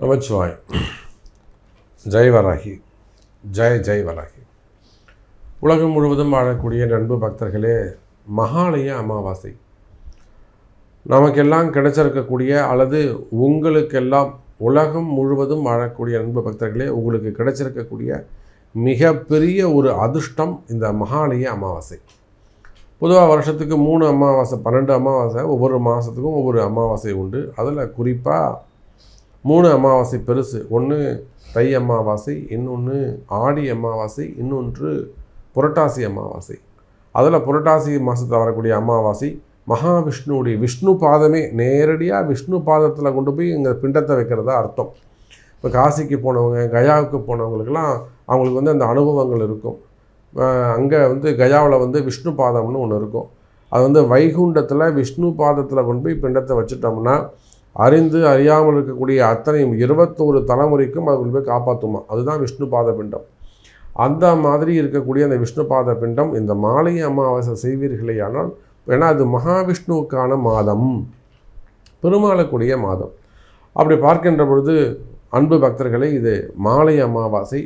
நமச்சிவாய். ஜெய் வராகி. ஜெய் ஜெய் வராகி. உலகம் முழுவதும் வாழக்கூடிய நண்பு பக்தர்களே மகாலய அமாவாசை. நமக்கெல்லாம் கிடைச்சிருக்கக்கூடிய அல்லது உங்களுக்கெல்லாம் உலகம் முழுவதும் வாழக்கூடிய நண்பு பக்தர்களே உங்களுக்கு கிடைச்சிருக்கக்கூடிய மிகப்பெரிய ஒரு அதிர்ஷ்டம் இந்த மகாலய அமாவாசை. பொதுவாக வருஷத்துக்கு மூணு அமாவாசை பன்னெண்டு அமாவாசை ஒவ்வொரு மாதத்துக்கும் ஒவ்வொரு அமாவாசை உண்டு. அதில் குறிப்பாக மூணு அமாவாசை பெருசு. ஒன்று தை அமாவாசை இன்னொன்று ஆடி அமாவாசை இன்னொன்று புரட்டாசி அமாவாசை. அதில் புரட்டாசி மாதத்தில் வரக்கூடிய அமாவாசை மகாவிஷ்ணுவுடைய விஷ்ணு பாதமே நேரடியாக விஷ்ணு பாதத்தில் கொண்டு போய் இங்கே பிண்டத்தை வைக்கிறதா அர்த்தம். இப்போ காசிக்கு போனவங்க கயாவுக்கு போனவங்களுக்கெல்லாம் அவங்களுக்கு வந்து அந்த அனுபவங்கள் இருக்கும். அங்கே வந்து கயாவில் வந்து விஷ்ணு பாதம்னு ஒன்று இருக்கும். அது வந்து வைகுண்டத்தில் விஷ்ணு பாதத்தில் கொண்டு போய் பிண்டத்தை வச்சுட்டோம்னா அறிந்து அறியாமல் இருக்கக்கூடிய அத்தனை இருபத்தோரு தலைமுறைக்கும் அது கொண்டு போய் காப்பாற்றுமா அதுதான் விஷ்ணு பாத பிண்டம். அந்த மாதிரி இருக்கக்கூடிய அந்த விஷ்ணு பாத பிண்டம் இந்த மாலை அமாவாசை செய்வீர்களே ஆனால் ஏன்னா அது மகாவிஷ்ணுவுக்கான மாதம். பெருமாளக்கூடிய மாதம். அப்படி பார்க்கின்ற பொழுது அன்பு பக்தர்களை இது மாலை அமாவாசை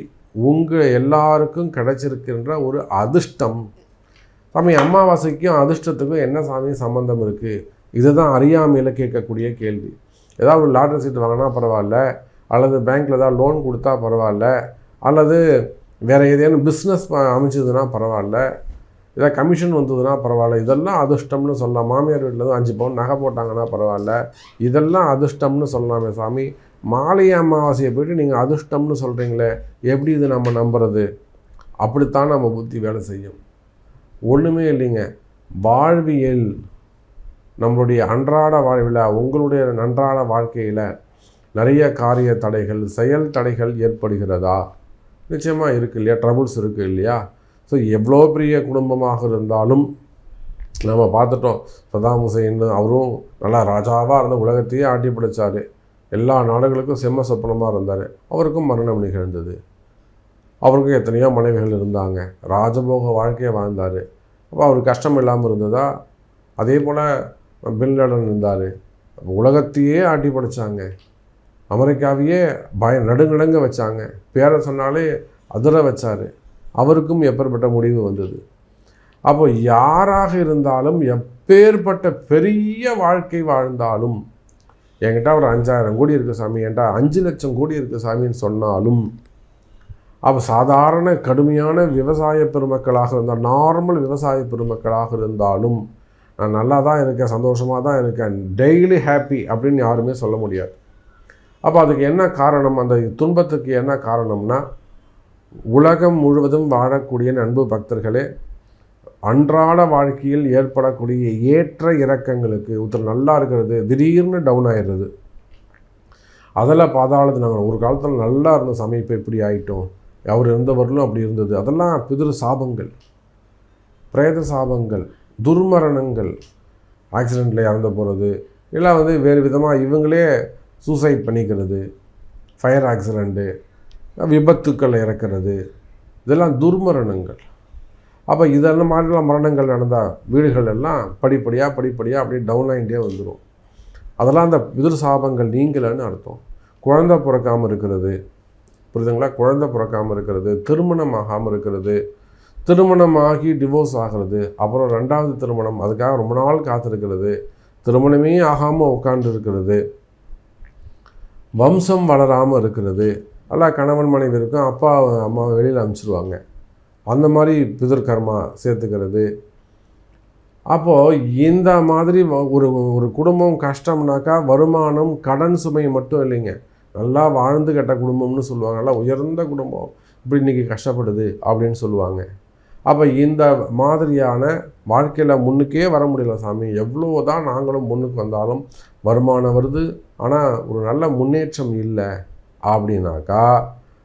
உங்கள் எல்லாருக்கும் கிடைச்சிருக்கின்ற ஒரு அதிர்ஷ்டம். சாமி அமாவாசைக்கும் அதிர்ஷ்டத்துக்கும் என்ன சாமி சம்மந்தம் இருக்குது இதுதான் அறியாமையில் கேட்கக்கூடிய கேள்வி. ஏதாவது ஒரு லாட்ரி சீட் வாங்கினா பரவாயில்ல அல்லது பேங்க்கில் ஏதாவது லோன் கொடுத்தா பரவாயில்ல அல்லது வேறு ஏதேனும் பிஸ்னஸ் அமைச்சதுன்னா பரவாயில்ல ஏதாவது கமிஷன் வந்ததுன்னா பரவாயில்ல இதெல்லாம் அதிர்ஷ்டம்னு சொல்லலாம். மாமியார் வீட்டில் தான் அஞ்சு பவுன் நகை போட்டாங்கன்னா பரவாயில்ல இதெல்லாம் அதிர்ஷ்டம்னு சொல்லலாமே சாமி. மாலை அமாவாசையை போயிட்டு நீங்கள் அதிர்ஷ்டம்னு சொல்கிறீங்களே எப்படி இது நம்ம நம்புறது? அப்படித்தான் நம்ம புத்தி வேலை செய்யும். ஒன்றுமே இல்லைங்க. வாழ்வியல் நம்மளுடைய அன்றாட வாழ்வில் உங்களுடைய அன்றாட வாழ்க்கையில் நிறைய காரிய தடைகள் செயல் தடைகள் ஏற்படுகிறதா? நிச்சயமாக இருக்குது இல்லையா? ட்ரபுள்ஸ் இருக்குது இல்லையா? ஸோ எவ்வளோ பெரிய குடும்பமாக இருந்தாலும் நம்ம பார்த்துட்டோம். சதாம் ஹுசைன் அவரும் நல்லா ராஜாவாக இருந்த உலகத்தையே ஆட்டி பிடிச்சார். எல்லா நாடுகளுக்கும் செம்ம சொப்பனமாக இருந்தார். அவருக்கும் மரணம் நிகழ்ந்தது. அவருக்கும் எத்தனையோ மனைவிகள் இருந்தாங்க. ராஜபோக வாழ்க்கையை வாழ்ந்தார். அப்போ அவருக்கு கஷ்டம் இல்லாமல் இருந்ததா? அதே போல் பின்லடன் இருந்தார். உலகத்தையே ஆட்டி படைச்சாங்க. அமெரிக்காவையே பய நடுநடுங்க வச்சாங்க. பேரை சொன்னாலே அதிர வச்சார். அவருக்கும் எப்பேற்பட்ட முடிவு வந்தது. அப்போ யாராக இருந்தாலும் எப்பேற்பட்ட பெரிய வாழ்க்கை வாழ்ந்தாலும் என்கிட்ட ஒரு அஞ்சாயிரம் கோடி இருக்குது சாமி. என்கிட்ட அஞ்சு லட்சம் கோடி இருக்குது சாமின்னு சொன்னாலும் அப்போ சாதாரண கடுமையான விவசாய பெருமக்களாக இருந்தால் நார்மல் விவசாய பெருமக்களாக இருந்தாலும் நான் நல்லா தான் இருக்கேன் சந்தோஷமாக தான் இருக்கேன் டெய்லி ஹாப்பி அப்படின்னு யாருமே சொல்ல முடியாது. அப்போ அதுக்கு என்ன காரணம்? அந்த துன்பத்துக்கு என்ன காரணம்னா உலகம் முழுவதும் வாழக்கூடிய நண்பு பக்தர்களே அன்றாட வாழ்க்கையில் ஏற்படக்கூடிய ஏற்ற இறக்கங்களுக்கு ஒருத்தர் நல்லா இருக்கிறது திடீர்னு டவுன் ஆயிடுறது. அதில் பாதாளது நாங்கள் ஒரு காலத்தில் நல்லா இருந்த சமீபம் இப்படி ஆகிட்டோம் அவர் இருந்தவர்களும் அப்படி இருந்தது. அதெல்லாம் பிதிரு சாபங்கள் பிரேத சாபங்கள். துர்மரணங்கள் ஆக்சிடெண்ட்டில் இறந்து போகிறது இல்லை வந்து வேறு விதமாக இவங்களே சூசைட் பண்ணிக்கிறது ஃபயர் ஆக்சிடெண்ட்டு விபத்துக்கள் இறக்கிறது இதெல்லாம் துர்மரணங்கள். அப்போ இதெல்லாம் மாதிரிலாம் மரணங்கள் நடந்தால் வீடுகள் எல்லாம் படிப்படியாக படிப்படியாக அப்படியே டவுன் ஆகிட்டே வந்துடும் அதெல்லாம் அந்த பிதிர் சாபங்கள் நீங்கலன்னு அர்த்தம். குழந்தை பிறக்காமல் இருக்கிறது புரியுதுங்களா? குழந்தை பிறக்காமல் இருக்கிறது திருமணம் ஆகாமல் இருக்கிறது திருமணமாகி டிவோர்ஸ் ஆகிறது. அப்புறம் ரெண்டாவது திருமணம் அதுக்காக ரொம்ப நாள் காத்திருக்கிறது. திருமணமே ஆகாமல் உட்காந்துருக்கிறது வம்சம் வளராமல் இருக்கிறது. எல்லாம் கணவன் மனைவி இருக்கும் அப்பா அம்மா வெளியில் அனுப்பிச்சிடுவாங்க அந்த மாதிரி பிதர்கர்மா சேர்த்துக்கிறது. அப்போது இந்த மாதிரி ஒரு ஒரு குடும்பம் கஷ்டம்னாக்கா வருமானம் கடன் சுமை மட்டும் இல்லைங்க. நல்லா வாழ்ந்து கெட்ட குடும்பம்னு சொல்லுவாங்க. நல்லா உயர்ந்த குடும்பம். இப்படி இன்றைக்கி கஷ்டப்படுது அப்படின்னு சொல்லுவாங்க. அப்போ இந்த மாதிரியான வாழ்க்கையில் முன்னுக்கே வர முடியல சாமி. எவ்வளோ தான் நாங்களும் முன்னுக்கு வந்தாலும் வருமானம் வருது. ஆனால் ஒரு நல்ல முன்னேற்றம் இல்லை அப்படின்னாக்கா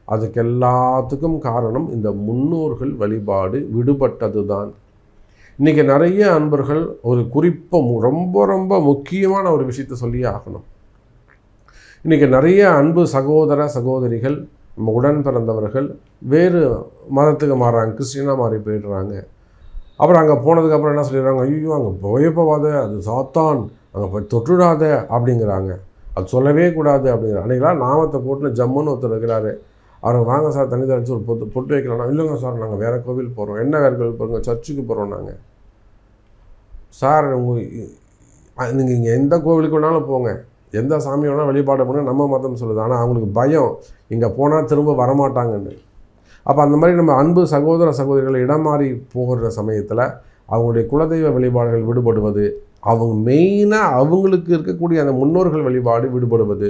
அதுக்கு எல்லாத்துக்கும் காரணம் இந்த முன்னோர்கள் வழிபாடு விடுபட்டது தான் இன்றைக்கி நிறைய அன்பர்கள் ஒரு குறிப்பாக ரொம்ப ரொம்ப முக்கியமான ஒரு விஷயத்தை சொல்லியே ஆகணும். இன்றைக்கி நிறைய அன்பு சகோதர சகோதரிகள் நம்ம உடன் பிறந்தவர்கள் வேறு மதத்துக்கு மாறுறாங்க கிறிஸ்டினாக மாறி போயிடுறாங்க. அப்புறம் அங்கே போனதுக்கப்புறம் என்ன சொல்லிடுறாங்க? ஐயோ அங்கே போய போவாத அது சாத்தான் அங்கே போய் தொட்டுடாத அப்படிங்கிறாங்க. அது சொல்லவே கூடாது அப்படிங்கிற அன்றைக்கெலாம் நாமத்தை போட்டு ஜம்முன்னு ஒருத்தர் இருக்கிறாரு. அவர் வாங்க சார் தண்ணி தெளிச்சு ஒரு பொட்டு பொட்டு வைக்கலாம் இல்லைங்க சார் நாங்கள் வேறு கோவில் போகிறோம் என்ன வேறு கோவில் போகிறோங்க சர்ச்சுக்கு போகிறோம் நாங்கள் சார் உங்கள் நீங்கள் இங்கே எந்த கோவிலுக்கு வேணாலும் போங்க. எந்த சாமி வேணால் வழிபாடு பண்ண நம்ம மதம் சொல்லுது. ஆனால் அவங்களுக்கு பயம். இங்கே போனால் திரும்ப வரமாட்டாங்கன்னு. அப்போ அந்த மாதிரி நம்ம அன்பு சகோதர சகோதரிகளை இடம் மாறி போகிற சமயத்தில் அவங்களுடைய குலதெய்வ வழிபாடுகள் விடுபடுவது அவங்க மெயினாக அவங்களுக்கு இருக்கக்கூடிய அந்த முன்னோர்கள் வழிபாடு விடுபடுவது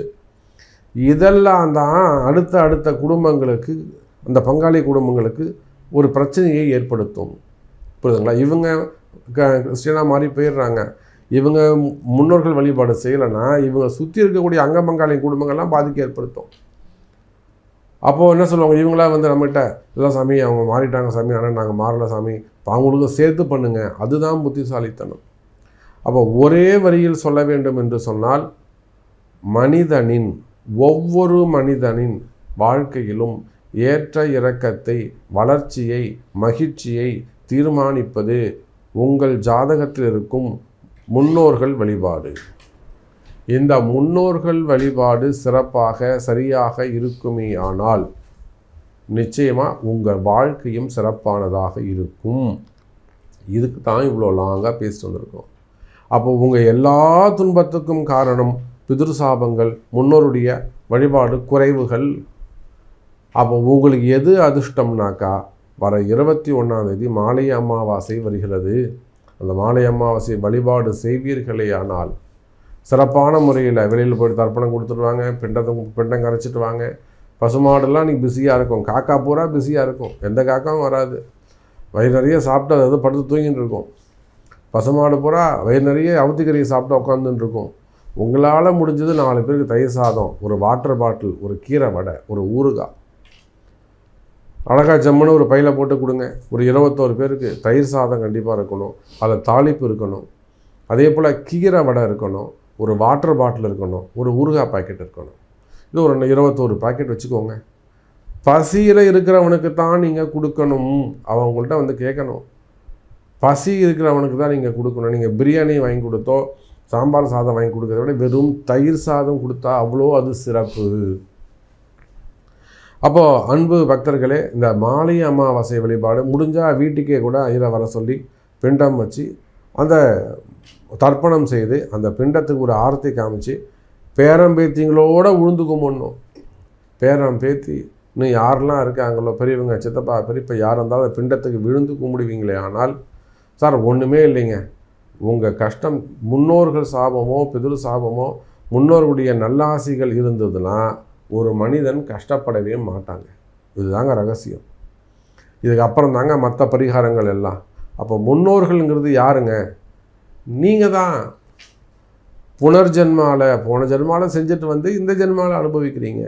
இதெல்லாம் தான் அடுத்த அடுத்த குடும்பங்களுக்கு அந்த பங்காளி குடும்பங்களுக்கு ஒரு பிரச்சனையை ஏற்படுத்தும். புரியுதுங்களா? இவங்க க கிறிஸ்டியனாக மாறி போயிடுறாங்க. இவங்க முன்னோர்கள் வழிபாடு செய்யலைன்னா இவங்க சுற்றி இருக்கக்கூடிய அங்கமங்காளின் குடும்பங்கள்லாம் பாதிக்க ஏற்படுத்தும். அப்போது என்ன சொல்லுவாங்க? இவங்களாம் வந்து நம்மகிட்ட இல்லை சாமி அவங்க மாறிட்டாங்க சாமி ஆனால் நாங்கள் மாறல சாமி. இப்போ அவங்களுக்கும் சேர்த்து பண்ணுங்கள் அதுதான் புத்திசாலித்தனம். அப்போ ஒரே வரியில் சொல்ல வேண்டும் என்று சொன்னால் மனிதனின் ஒவ்வொரு மனிதனின் வாழ்க்கையிலும் ஏற்ற இறக்கத்தை வளர்ச்சியை மகிழ்ச்சியை தீர்மானிப்பது உங்கள் ஜாதகத்தில் இருக்கும் முன்னோர்கள் வழிபாடு. இந்த முன்னோர்கள் வழிபாடு சிறப்பாக சரியாக இருக்குமே ஆனால் நிச்சயமாக உங்கள் வாழ்க்கையும் சிறப்பானதாக இருக்கும். இதுக்கு தான் இவ்வளோ லாங்காக பேசிட்டு வந்திருக்கோம். அப்போ உங்கள் எல்லா துன்பத்துக்கும் காரணம் பிதுர் சாபங்கள் முன்னோருடைய வழிபாடு குறைவுகள். அப்போ உங்களுக்கு எது அதிர்ஷ்டம்னாக்கா வர இருபத்தி ஒன்றாந்தேதி மாலை அமாவாசை வருகிறது. அந்த மாலை அமாவாசை வழிபாடு செய்வீர்களே ஆனால் சிறப்பான முறையில் வெளியில் போய் தர்ப்பணம் கொடுத்துருவாங்க பிண்டத்தை பிண்டம் கரைச்சிட்டு வாங்க. பசுமாடெல்லாம் இன்றைக்கி பிஸியாக இருக்கும். காக்கா பூரா பிஸியாக இருக்கும். எந்த காக்காவும் வராது. வயிறு நிறைய சாப்பிட்டு அதை படுத்து தூங்கிட்டு இருக்கும். பசுமாடு பூரா வயிறு நிறைய அவுத்திக்கறியை சாப்பிட்டு உட்காந்துட்டு இருக்கும். உங்களால் முடிஞ்சது நாலு பேருக்கு தயிர் சாதம் ஒரு வாட்டர் பாட்டில் ஒரு கீரை வடை ஒரு ஊறுகாய். அழகாக ஜம்முன்னு ஒரு பையில் போட்டு கொடுங்க. ஒரு இருபத்தோரு பேருக்கு தயிர் சாதம் கண்டிப்பாக இருக்கணும். அதில் தாளிப்பு இருக்கணும். அதே போல் கீரை வடை இருக்கணும். ஒரு வாட்டர் பாட்டில் இருக்கணும். ஒரு ஊறுகாய் பாக்கெட் இருக்கணும். இது ஒரு இருபத்தோரு பாக்கெட் வச்சுக்கோங்க. பசியில் இருக்கிறவனுக்கு தான் நீங்கள் கொடுக்கணும். அவங்கள்ட்ட வந்து கேட்கணும். பசி இருக்கிறவனுக்கு தான் நீங்கள் கொடுக்கணும். நீங்கள் பிரியாணி வாங்கி கொடுத்தோ சாம்பார் சாதம் வாங்கி கொடுக்கறத விட வெறும் தயிர் சாதம் கொடுத்தா அவ்வளோ அது சிறப்பு. அப்போது அன்பு பக்தர்களே இந்த மாலை அமாவாசை வழிபாடு முடிஞ்சால் வீட்டுக்கே கூட ஐயரை வர சொல்லி பிண்டம் வச்சு அந்த தர்ப்பணம் செய்து அந்த பிண்டத்துக்கு ஒரு ஆரத்தி காமிச்சு பேரம்பேத்திங்களோட உழுந்து கும்பிடணும். பேரம் பேத்தி இன்னும் யாரெல்லாம் இருக்காங்களோ பெரியவங்க சித்தப்பா பெரியப்பா யார் இருந்தாலும் பிண்டத்துக்கு விழுந்து கும்பிடுவீங்களே ஆனால் சார் ஒன்றுமே இல்லைங்க. உங்கள் கஷ்டம் முன்னோர்கள் சாபமோ பிதிரு சாபமோ முன்னோர்களுடைய நல்லாசிகள் இருந்ததுன்னா ஒரு மனிதன் கஷ்டப்படவே மாட்டாங்க. இதுதாங்க ரகசியம். இதுக்கப்புறம் தாங்க மற்ற பரிகாரங்கள் எல்லாம். அப்போ முன்னோர்கள்ங்கிறது யாருங்க? நீங்கள் தான் புனர்ஜென்மாவில் போன ஜென்மாவில் செஞ்சுட்டு வந்து இந்த ஜென்மாவில் அனுபவிக்கிறீங்க.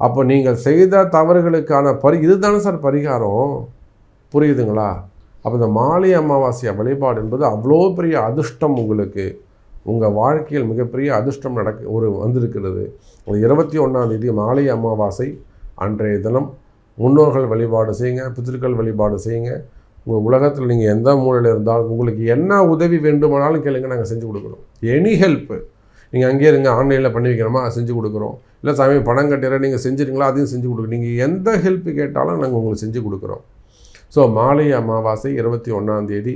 அப்போ நீங்கள் செய்த தவறுகளுக்கான பரி இதுதானே சார் பரிகாரம்? புரியுதுங்களா? அப்போ இந்த மாலை அமாவாசை வழிபாடு என்பது அவ்வளோ பெரிய அதிர்ஷ்டம் உங்களுக்கு. உங்கள் வாழ்க்கையில் மிகப்பெரிய அதிர்ஷ்டம் நடக்க ஒரு வந்திருக்கிறது. இருபத்தி ஒன்றாந்தேதி மாலை அமாவாசை அன்றைய தினம். முன்னோர்கள் வழிபாடு செய்யுங்க பித்திருக்கள் வழிபாடு செய்யுங்க. உங்கள் உலகத்தில் நீங்கள் எந்த மூலையில் இருந்தாலும் உங்களுக்கு என்ன உதவி வேண்டுமானாலும் கேளுங்க நாங்கள் செஞ்சு கொடுக்குறோம். எனி ஹெல்ப்பு நீங்கள் அங்கேயே இருங்க ஆன்லைனில் பண்ணி வைக்கிறோமா செஞ்சு கொடுக்குறோம். இல்லை சாமி பணம் கட்டிற நீங்கள் செஞ்சுருங்களா அதையும் செஞ்சு கொடுக்குறோம். நீங்கள் எந்த ஹெல்ப்பு கேட்டாலும் நாங்கள் உங்களுக்கு செஞ்சு கொடுக்குறோம். ஸோ மாலை அமாவாசை இருபத்தி ஒன்றாந்தேதி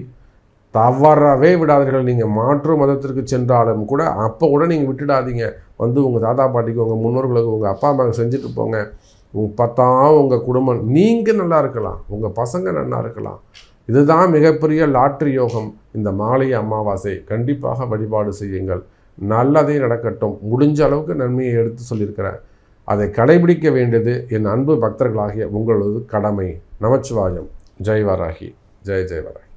தவறவே விடாதீர்கள். நீங்கள் மாற்று மதத்திற்கு சென்றாலும் கூட அப்போ கூட நீங்கள் விட்டுடாதீங்க. வந்து உங்கள் தாத்தா பாட்டிக்கு உங்கள் முன்னோர்களுக்கு உங்கள் அப்பா அம்மாவுக்கு செஞ்சுட்டு போங்க. உங்கள் பத்தாம் உங்கள் குடும்பம். நீங்கள் நல்லா இருக்கலாம். உங்கள் பசங்க நல்லா இருக்கலாம். இதுதான் மிகப்பெரிய லாட்ரி யோகம். இந்த மாலை அமாவாசை. கண்டிப்பாக வழிபாடு செய்யுங்கள். நல்லதே நடக்கட்டும். முடிஞ்ச அளவுக்கு நன்மையை எடுத்து சொல்லியிருக்கிறேன். அதை கடைபிடிக்க வேண்டியது என் அன்பு பக்தர்களாகிய உங்களது கடமை. நமச்சிவாயம். ஜெய்வராகி. ஜெய் ஜெய்வராகி.